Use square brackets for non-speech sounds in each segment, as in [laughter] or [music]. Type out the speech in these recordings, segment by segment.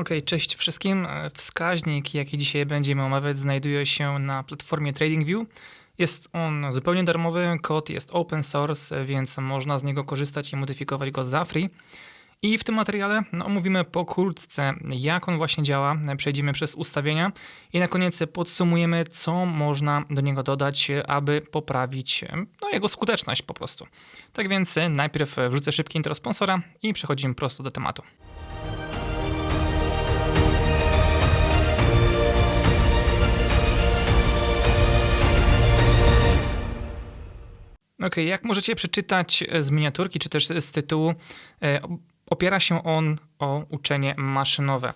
Okej, cześć wszystkim. Wskaźnik, jaki dzisiaj będziemy omawiać, znajduje się na platformie TradingView. Jest on zupełnie darmowy, kod jest open source, więc można z niego korzystać i modyfikować go za free. I w tym materiale no, omówimy pokrótce, jak on właśnie działa, przejdziemy przez ustawienia i na koniec podsumujemy, co można do niego dodać, aby poprawić no, jego skuteczność po prostu. Tak więc najpierw wrzucę szybkie intro sponsora i przechodzimy prosto do tematu. Ok, jak możecie przeczytać z miniaturki, czy też z tytułu, e, opiera się on o uczenie maszynowe.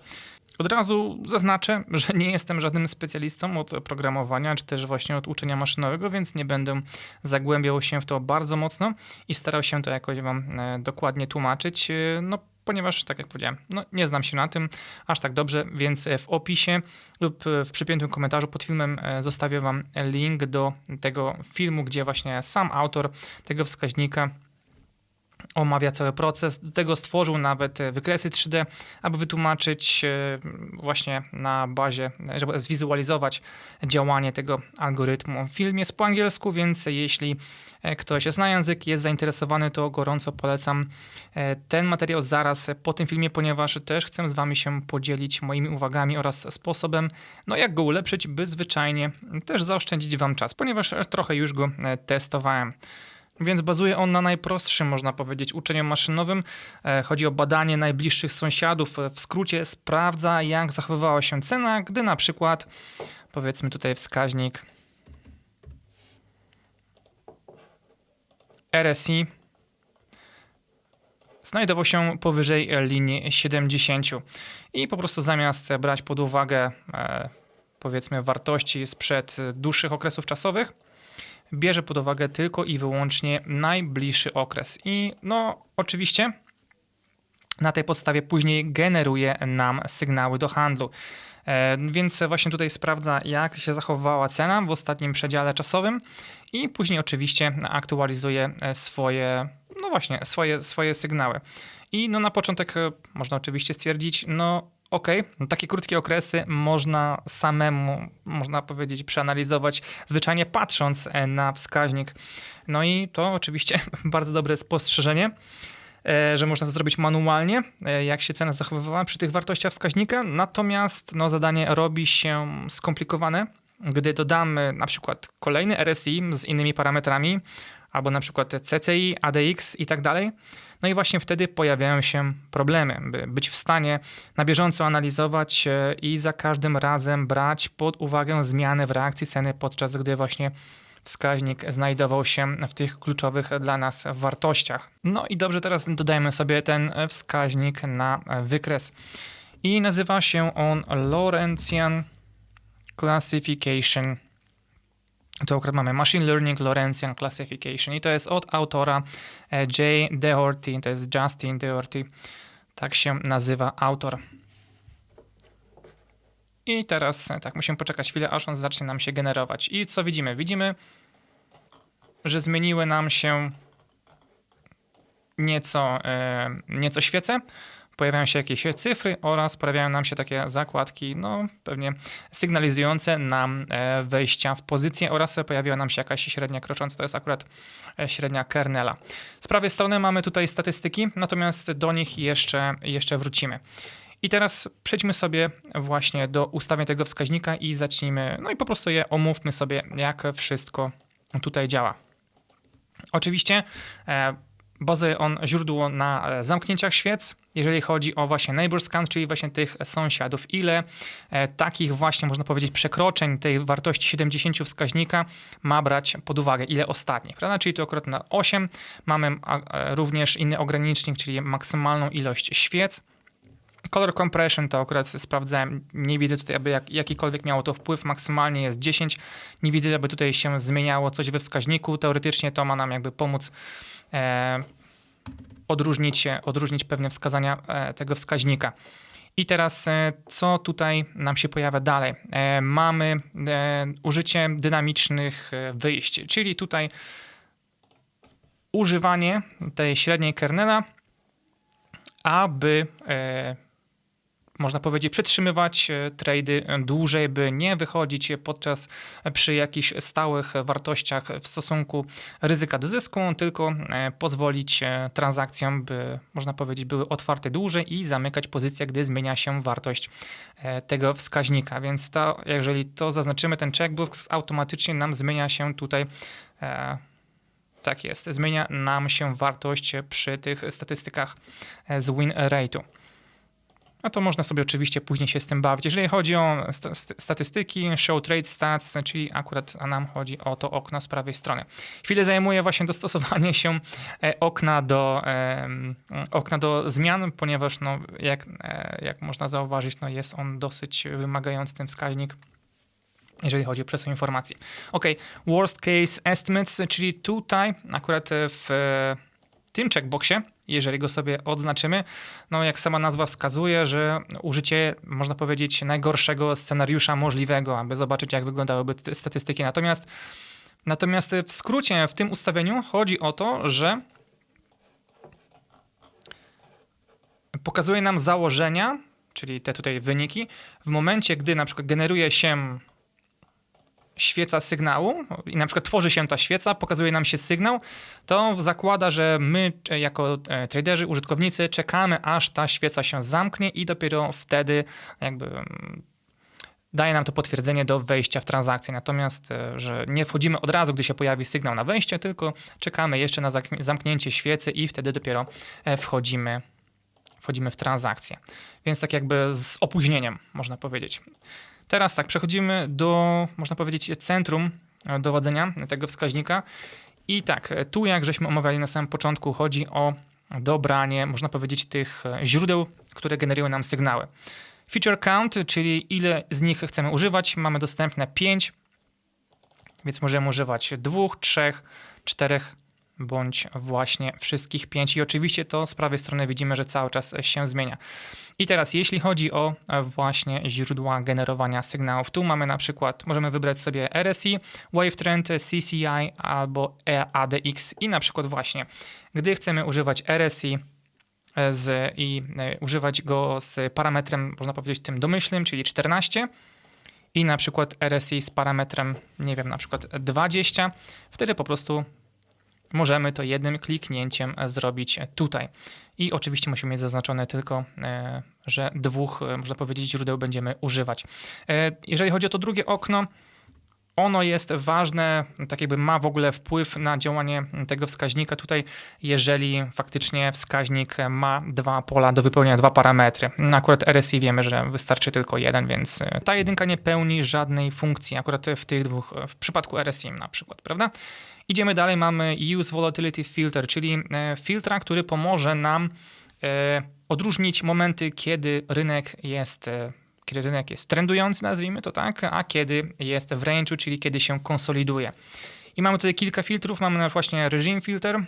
Od razu zaznaczę, że nie jestem żadnym specjalistą od programowania, czy też właśnie od uczenia maszynowego, więc nie będę zagłębiał się w to bardzo mocno i starał się to jakoś Wam e, dokładnie tłumaczyć. E, no, ponieważ, tak jak powiedziałem, no, nie znam się na tym aż tak dobrze, więc w opisie lub w przypiętym komentarzu pod filmem e, zostawię Wam link do tego filmu, gdzie właśnie sam autor tego wskaźnika omawia cały proces. Do tego stworzył nawet wykresy 3D, aby wytłumaczyć e, właśnie na bazie, żeby zwizualizować działanie tego algorytmu. Film jest po angielsku, więc jeśli e, ktoś zna język, jest zainteresowany, to gorąco polecam e, ten materiał zaraz po tym filmie, ponieważ też chcę z Wami się podzielić moimi uwagami oraz sposobem, no jak go ulepszyć, by zwyczajnie też zaoszczędzić Wam czas, ponieważ trochę już go testowałem. Więc bazuje on na najprostszym, można powiedzieć, uczeniu maszynowym. E, chodzi o badanie najbliższych sąsiadów. W skrócie sprawdza, jak zachowywała się cena, gdy na przykład, powiedzmy tutaj wskaźnik RSI znajdował się powyżej linii 70 i po prostu zamiast brać pod uwagę e, powiedzmy wartości sprzed dłuższych okresów czasowych, bierze pod uwagę tylko i wyłącznie najbliższy okres. I no, oczywiście na tej podstawie później generuje nam sygnały do handlu. E, więc właśnie tutaj sprawdza, jak się zachowywała cena w ostatnim przedziale czasowym i później oczywiście aktualizuje e, swoje, no właśnie, swoje, swoje sygnały. I no na początek e, można oczywiście stwierdzić, no ok, no takie krótkie okresy można samemu, można powiedzieć, przeanalizować, zwyczajnie patrząc e, na wskaźnik. No i to oczywiście [laughs] bardzo dobre spostrzeżenie, e, że można to zrobić manualnie, e, jak się cena zachowywała przy tych wartościach wskaźnika. Natomiast no, zadanie robi się skomplikowane, gdy dodamy na przykład kolejny RSI z innymi parametrami, albo na przykład CCI, ADX i tak dalej no i właśnie wtedy pojawiają się problemy, by być w stanie na bieżąco analizować e, i za każdym razem brać pod uwagę zmiany w reakcji ceny, podczas gdy właśnie wskaźnik znajdował się w tych kluczowych dla nas wartościach. No i dobrze, teraz dodajmy sobie ten wskaźnik na wykres. I nazywa się on Lorentzian Classification tu akurat mamy Machine Learning Lorentzian Classification i to jest od autora e, J. Doherty, to jest Justin Doherty, tak się nazywa autor. I teraz e, tak, musimy poczekać chwilę, aż on zacznie nam się generować. I co widzimy? Widzimy, że zmieniły nam się nieco, e, nieco świece pojawiają się jakieś cyfry oraz pojawiają nam się takie zakładki, no pewnie sygnalizujące nam e, wejścia w pozycję oraz pojawiła nam się jakaś średnia krocząca, to jest akurat e, średnia kernela. Z prawej strony mamy tutaj statystyki, natomiast do nich jeszcze, jeszcze wrócimy. I teraz przejdźmy sobie właśnie do ustawienia tego wskaźnika i zacznijmy, no i po prostu je omówmy sobie, jak wszystko tutaj działa. Oczywiście e, bazuje on źródło na e, zamknięciach świec, jeżeli chodzi o właśnie neighbor scan, czyli właśnie tych sąsiadów. Ile e, takich właśnie, można powiedzieć, przekroczeń tej wartości 70 wskaźnika ma brać pod uwagę, ile ostatnich, prawda? Czyli to akurat na 8 mamy e, również inny ogranicznik, czyli maksymalną ilość świec. Color compression to akurat sprawdzałem, nie widzę tutaj, aby jak, jakikolwiek miało to wpływ, maksymalnie jest 10. Nie widzę, aby tutaj się zmieniało coś we wskaźniku. Teoretycznie to ma nam jakby pomóc odróżnić, odróżnić pewne wskazania e, tego wskaźnika. I teraz, e, co tutaj nam się pojawia dalej? E, mamy użycie dynamicznych wyjść, czyli tutaj używanie tej średniej kernela, aby można powiedzieć, przytrzymywać e, trady dłużej, by nie wychodzić podczas przy jakichś stałych wartościach w stosunku ryzyka do zysku, tylko e, pozwolić e, transakcjom, by można powiedzieć, były otwarte dłużej i zamykać pozycję, gdy zmienia się wartość tego wskaźnika. Więc to, jeżeli to zaznaczymy, ten checkbox automatycznie nam zmienia się tutaj. Tak jest, zmienia nam się wartość przy tych statystykach z win rate'u no to można sobie oczywiście później się z tym bawić. Jeżeli chodzi o statystyki, show trade stats, czyli akurat nam chodzi o to okno z prawej strony. Chwilę zajmuje właśnie dostosowanie się e, okna do, okna do zmian, ponieważ no, jak, e, jak można zauważyć, no jest on dosyć wymagający ten wskaźnik jeżeli chodzi o przesył informacji. Ok, worst case estimates, czyli tutaj akurat w tym checkboxie, jeżeli go sobie odznaczymy, no jak sama nazwa wskazuje, że użycie, można powiedzieć, najgorszego scenariusza możliwego, aby zobaczyć, jak wyglądałyby te statystyki. Natomiast, natomiast w skrócie w tym ustawieniu chodzi o to, że pokazuje nam założenia, czyli te tutaj wyniki, w momencie, gdy na przykład generuje się świeca sygnału i na przykład tworzy się ta świeca, pokazuje nam się sygnał, to zakłada, że my jako e, traderzy, użytkownicy czekamy aż ta świeca się zamknie i dopiero wtedy jakby mm, daje nam to potwierdzenie do wejścia w transakcję. Natomiast, e, że nie wchodzimy od razu, gdy się pojawi sygnał na wejście, tylko czekamy jeszcze na zamknięcie świecy i wtedy dopiero e, wchodzimy, wchodzimy w transakcję. Więc tak jakby z opóźnieniem, można powiedzieć. Teraz tak, przechodzimy do, można powiedzieć, centrum e, dowodzenia tego wskaźnika. I tak, e, tu jak żeśmy omawiali na samym początku, chodzi o dobranie, można powiedzieć, tych e, źródeł, które generują nam sygnały. Feature count, czyli ile z nich chcemy używać, mamy dostępne 5, więc możemy używać dwóch, trzech, czterech bądź właśnie wszystkich pięć. I oczywiście to z prawej strony widzimy, że cały czas się zmienia. I teraz, jeśli chodzi o e, właśnie źródła generowania sygnałów, tu mamy na przykład, możemy wybrać sobie RSI, Wavetrend, CCI albo e ADX i na przykład właśnie, gdy chcemy używać RSI e, z, i używać go z parametrem, można powiedzieć, tym domyślnym, czyli 14, i na przykład RSI z parametrem, nie wiem, na przykład 20, wtedy po prostu możemy to jednym kliknięciem zrobić tutaj. I oczywiście musimy mieć zaznaczone tylko, e, że dwóch, e, można powiedzieć, źródeł będziemy używać. E, jeżeli chodzi o to drugie okno, ono jest ważne, tak jakby ma w ogóle wpływ na działanie tego wskaźnika tutaj, jeżeli faktycznie wskaźnik ma dwa pola do wypełnienia, dwa parametry. Akurat RSI wiemy, że wystarczy tylko jeden, więc ta jedynka nie pełni żadnej funkcji, akurat w tych dwóch, w przypadku RSI na przykład, prawda? Idziemy dalej, mamy Use Volatility Filter, czyli e, filtra, który pomoże nam e, odróżnić momenty, kiedy rynek jest e, kiedy rynek jest trendujący, nazwijmy to tak, a kiedy jest w range'u, czyli kiedy się konsoliduje. I mamy tutaj kilka filtrów. Mamy właśnie reżim filter,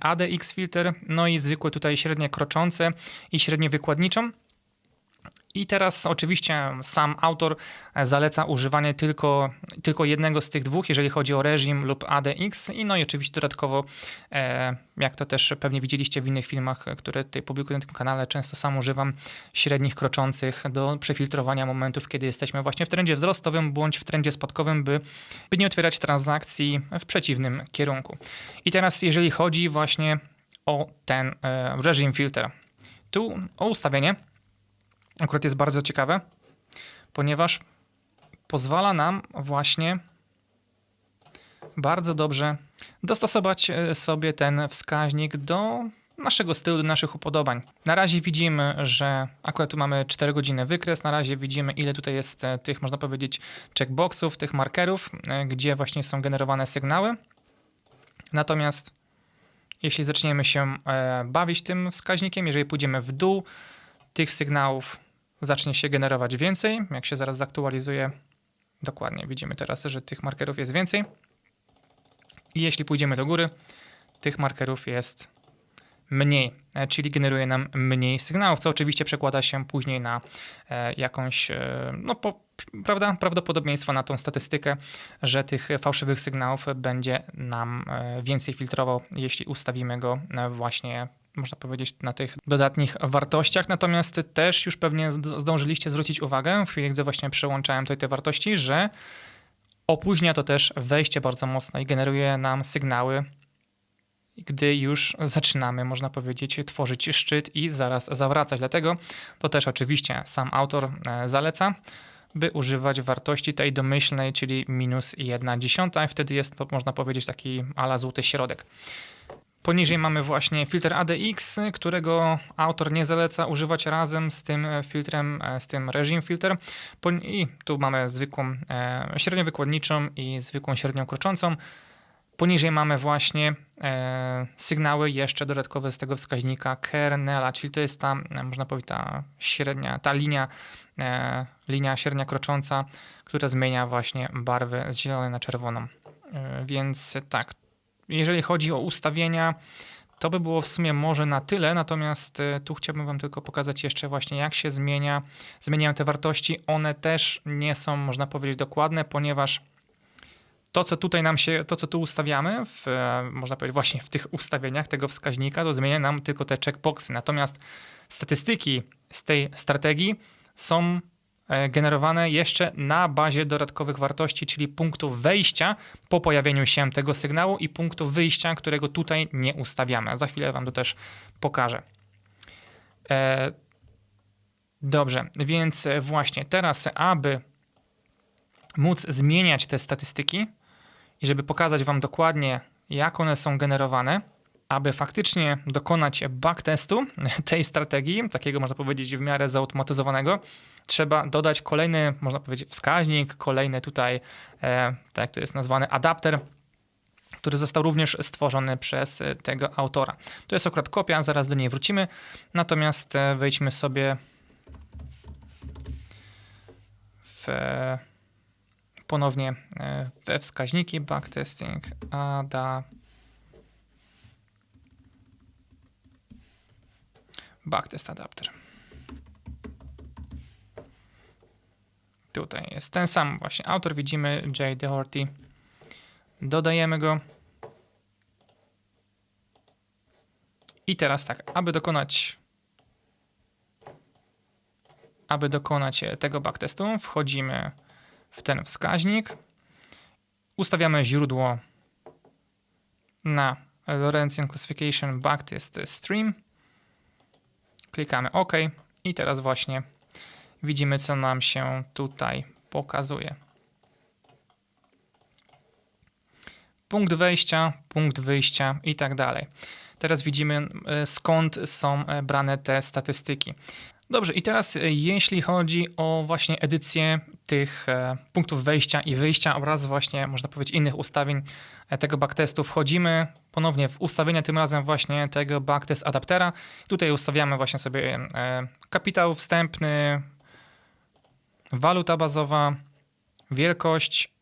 ADX filter, no i zwykłe tutaj średnie kroczące i średnie wykładniczą. I teraz oczywiście sam autor zaleca używanie tylko, tylko jednego z tych dwóch, jeżeli chodzi o reżim lub ADX. I no i oczywiście dodatkowo, e, jak to też pewnie widzieliście w innych filmach, które tutaj publikuję na tym kanale, często sam używam średnich kroczących do przefiltrowania momentów, kiedy jesteśmy właśnie w trendzie wzrostowym bądź w trendzie spadkowym, by, by nie otwierać transakcji w przeciwnym kierunku. I teraz jeżeli chodzi właśnie o ten e, reżim filter, tu o ustawienie akurat jest bardzo ciekawe, ponieważ pozwala nam właśnie bardzo dobrze dostosować e, sobie ten wskaźnik do naszego stylu, do naszych upodobań. Na razie widzimy, że akurat tu mamy 4 godziny wykres, na razie widzimy ile tutaj jest e, tych, można powiedzieć, checkboxów, tych markerów, e, gdzie właśnie są generowane sygnały. Natomiast jeśli zaczniemy się bawić tym wskaźnikiem, jeżeli pójdziemy w dół, tych sygnałów zacznie się generować więcej. Jak się zaraz zaktualizuje, dokładnie widzimy teraz, że tych markerów jest więcej. I jeśli pójdziemy do góry, tych markerów jest mniej, e, czyli generuje nam mniej sygnałów, co oczywiście przekłada się później na e, jakąś, e, no po, prawda, prawdopodobieństwo na tą statystykę, że tych fałszywych sygnałów będzie nam więcej filtrował, jeśli ustawimy go właśnie można powiedzieć, na tych dodatnich wartościach. Natomiast też już pewnie zd- zdążyliście zwrócić uwagę w chwili, gdy właśnie przełączałem tutaj te wartości, że opóźnia to też wejście bardzo mocno i generuje nam sygnały, gdy już zaczynamy, można powiedzieć, tworzyć szczyt i zaraz zawracać. Dlatego to też oczywiście sam autor e, zaleca, by używać wartości tej domyślnej, czyli minus 1 dziesiąta i wtedy jest to, można powiedzieć, taki ala złoty środek. Poniżej mamy właśnie filtr ADX, którego autor nie zaleca używać razem z tym filtrem, e, z tym regime filter. I tu mamy zwykłą e, średnią wykładniczą i zwykłą średnią kroczącą. Poniżej mamy właśnie e, sygnały jeszcze dodatkowe z tego wskaźnika kernela, czyli to jest ta, e, można powiedzieć, ta średnia, ta linia, e, linia średnia krocząca, która zmienia właśnie barwy z zielonej na czerwoną. E, więc tak, jeżeli chodzi o ustawienia, to by było w sumie może na tyle, natomiast e, tu chciałbym Wam tylko pokazać jeszcze właśnie jak się zmienia, zmieniają te wartości. One też nie są, można powiedzieć, dokładne, ponieważ to, co tutaj nam się, to, co tu ustawiamy, w, e, można powiedzieć, właśnie w tych ustawieniach tego wskaźnika, to zmienia nam tylko te checkboxy. Natomiast statystyki z tej strategii są generowane jeszcze na bazie dodatkowych wartości, czyli punktu wejścia po pojawieniu się tego sygnału i punktu wyjścia, którego tutaj nie ustawiamy. Za chwilę Wam to też pokażę. E, dobrze, więc właśnie teraz, aby móc zmieniać te statystyki i żeby pokazać Wam dokładnie, jak one są generowane, aby faktycznie dokonać backtestu tej strategii, takiego można powiedzieć w miarę zautomatyzowanego, trzeba dodać kolejny, można powiedzieć, wskaźnik, kolejny tutaj, e, tak jak to jest nazwany, adapter, który został również stworzony przez e, tego autora. To jest akurat kopia, zaraz do niej wrócimy, natomiast e, wejdźmy sobie w ponownie we wskaźniki backtesting ada backtest adapter. Tutaj jest ten sam właśnie autor, widzimy J. Doherty. Dodajemy go. I teraz tak, aby dokonać aby dokonać tego backtestu, wchodzimy w ten wskaźnik. Ustawiamy źródło na Lorentzian Classification Backtest Stream. Klikamy OK i teraz właśnie widzimy, co nam się tutaj pokazuje. Punkt wejścia, punkt wyjścia i tak dalej. Teraz widzimy, e, skąd są e, brane te statystyki. Dobrze, i teraz e, jeśli chodzi o właśnie edycję tych punktów wejścia i wyjścia oraz właśnie, można powiedzieć, innych ustawień tego backtestu, wchodzimy ponownie w ustawienia, tym razem właśnie tego backtest adaptera. Tutaj ustawiamy właśnie sobie kapitał wstępny, waluta bazowa, wielkość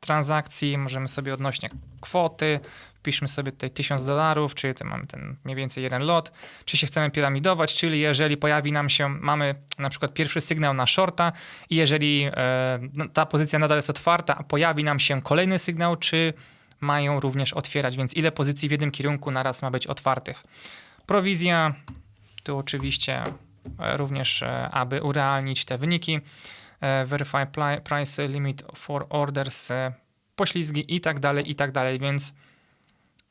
transakcji, możemy sobie odnośnie kwoty, wpiszmy sobie tutaj 1000 dolarów, czyli to mamy ten mniej więcej jeden lot, czy się chcemy piramidować, czyli jeżeli pojawi nam się, mamy na przykład pierwszy sygnał na shorta i jeżeli e, ta pozycja nadal jest otwarta, a pojawi nam się kolejny sygnał, czy mają również otwierać, więc ile pozycji w jednym kierunku naraz ma być otwartych. Prowizja, tu oczywiście e, również, e, aby urealnić te wyniki, verify price limit for orders, e, poślizgi i tak dalej, i tak dalej, więc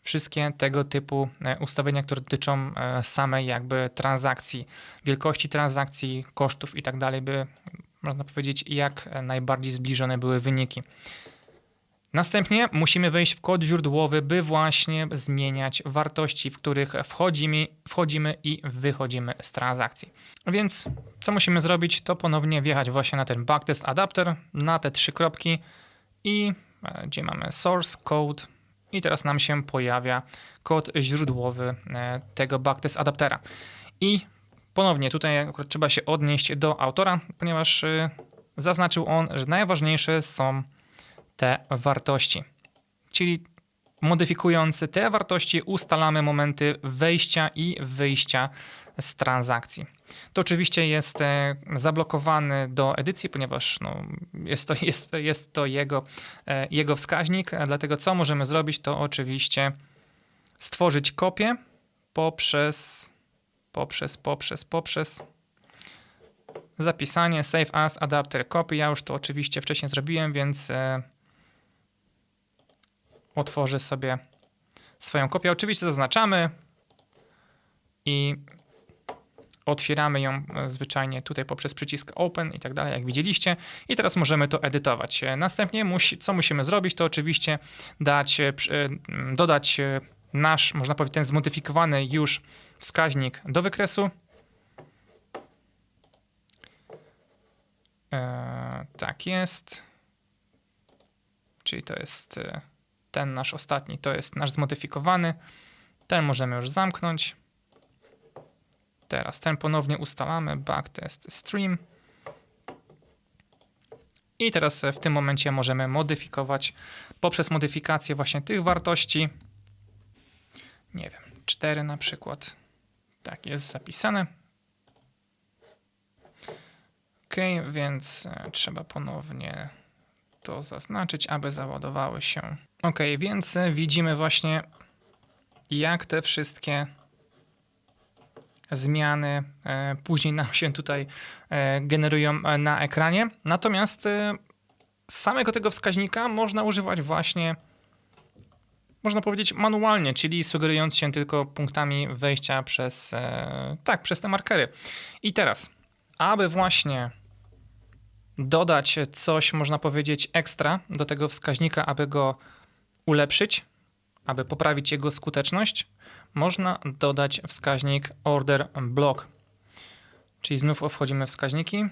wszystkie tego typu e, ustawienia, które dotyczą e, samej jakby transakcji, wielkości transakcji, kosztów i tak dalej, by można powiedzieć jak najbardziej zbliżone były wyniki. Następnie musimy wejść w kod źródłowy, by właśnie zmieniać wartości, w których wchodzimy, wchodzimy i wychodzimy z transakcji. Więc co musimy zrobić, to ponownie wjechać właśnie na ten backtest adapter, na te trzy kropki i e, gdzie mamy source code, i teraz nam się pojawia kod źródłowy e, tego backtest adaptera. I ponownie tutaj trzeba się odnieść do autora, ponieważ e, zaznaczył on, że najważniejsze są te wartości. Czyli modyfikując te wartości ustalamy momenty wejścia i wyjścia z transakcji. To oczywiście jest e, zablokowany do edycji, ponieważ no, jest, to, [laughs] jest, jest to jego, e, jego wskaźnik. Dlatego co możemy zrobić, to oczywiście stworzyć kopię poprzez poprzez, poprzez, poprzez zapisanie save as adapter copy. Ja już to oczywiście wcześniej zrobiłem, więc otworzę sobie swoją kopię. Oczywiście zaznaczamy i otwieramy ją e, zwyczajnie tutaj poprzez przycisk Open i tak dalej, jak widzieliście. I teraz możemy to edytować. E, Następnie musi, co musimy zrobić, to oczywiście dać, e, dodać nasz, można powiedzieć, ten zmodyfikowany już wskaźnik do wykresu. Tak jest. Czyli to jest ten nasz ostatni, to jest nasz zmodyfikowany. Ten możemy już zamknąć. Teraz ten ponownie ustalamy, backtest stream. I teraz e, w tym momencie możemy modyfikować poprzez modyfikację właśnie tych wartości. Nie wiem, 4 na przykład. Tak jest zapisane. Ok, więc e, trzeba ponownie to zaznaczyć, aby załadowały się. Ok, więc widzimy właśnie, jak te wszystkie zmiany e, później nam się tutaj e, generują e, na ekranie. Natomiast samego tego wskaźnika można używać właśnie, można powiedzieć, manualnie, czyli sugerując się tylko punktami wejścia przez, tak, przez te markery. I teraz, aby właśnie dodać coś, można powiedzieć, ekstra do tego wskaźnika, aby go ulepszyć, aby poprawić jego skuteczność, można dodać wskaźnik order block. Czyli znów wchodzimy w wskaźniki.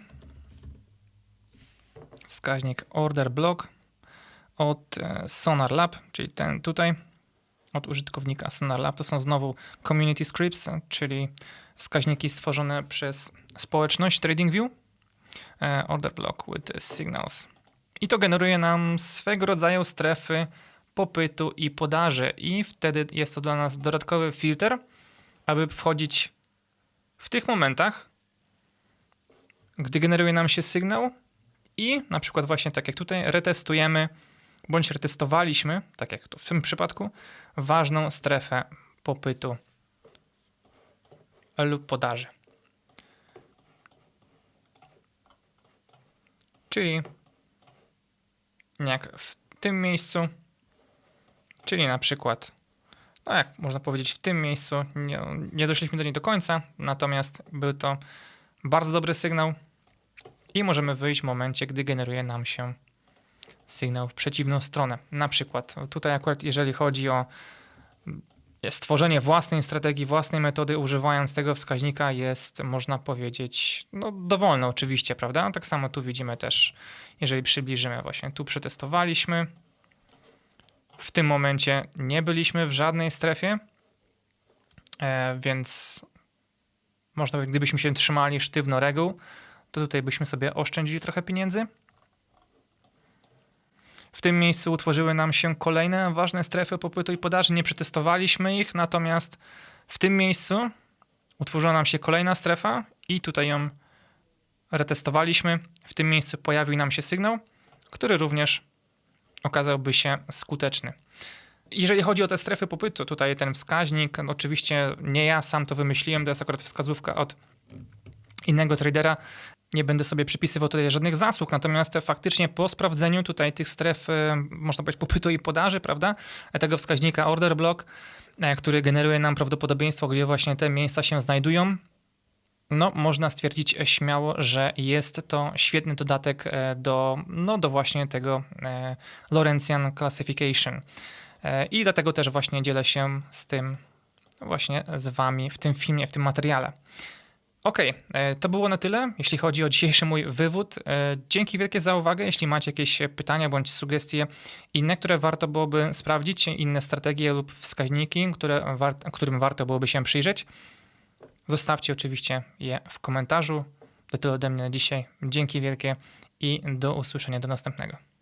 Wskaźnik order block od e, Sonar Lab, czyli ten tutaj, od użytkownika Sonar Lab. To są znowu community scripts, czyli wskaźniki stworzone przez społeczność TradingView. E, Order block with signals. I to generuje nam swego rodzaju strefy popytu i podaży, i wtedy jest to dla nas dodatkowy filtr, aby wchodzić w tych momentach, gdy generuje nam się sygnał i na przykład właśnie tak jak tutaj retestujemy, bądź retestowaliśmy, tak jak tu w tym przypadku, ważną strefę popytu lub podaży. Czyli jak w tym miejscu, czyli na przykład, no jak można powiedzieć, w tym miejscu nie, nie doszliśmy do niej do końca, natomiast był to bardzo dobry sygnał i możemy wyjść w momencie, gdy generuje nam się sygnał w przeciwną stronę. Na przykład tutaj akurat jeżeli chodzi o stworzenie własnej strategii, własnej metody, używając tego wskaźnika jest, można powiedzieć, no dowolne oczywiście, prawda? Tak samo tu widzimy też, jeżeli przybliżymy właśnie, tu przetestowaliśmy. W tym momencie nie byliśmy w żadnej strefie, e, więc można by, gdybyśmy się trzymali sztywno reguł, to tutaj byśmy sobie oszczędzili trochę pieniędzy. W tym miejscu utworzyły nam się kolejne ważne strefy popytu i podaży. Nie przetestowaliśmy ich, natomiast w tym miejscu utworzyła nam się kolejna strefa i tutaj ją retestowaliśmy. W tym miejscu pojawił nam się sygnał, który również okazałby się skuteczny. Jeżeli chodzi o te strefy popytu, tutaj ten wskaźnik, no oczywiście nie ja sam to wymyśliłem, to jest akurat wskazówka od innego tradera. Nie będę sobie przypisywał tutaj żadnych zasług, natomiast faktycznie po sprawdzeniu tutaj tych stref, e, można powiedzieć, popytu i podaży, prawda, tego wskaźnika order block, e, który generuje nam prawdopodobieństwo, gdzie właśnie te miejsca się znajdują, no, można stwierdzić śmiało, że jest to świetny dodatek e, do, no, do właśnie tego Lorentzian Classification. I dlatego też właśnie dzielę się z tym właśnie z Wami w tym filmie, w tym materiale. Ok, to było na tyle, jeśli chodzi o dzisiejszy mój wywód. E, Dzięki wielkie za uwagę. Jeśli macie jakieś pytania bądź sugestie inne, które warto byłoby sprawdzić, inne strategie lub wskaźniki, które którym warto byłoby się przyjrzeć, zostawcie oczywiście je w komentarzu. To tyle ode mnie na dzisiaj. Dzięki wielkie i do usłyszenia do następnego.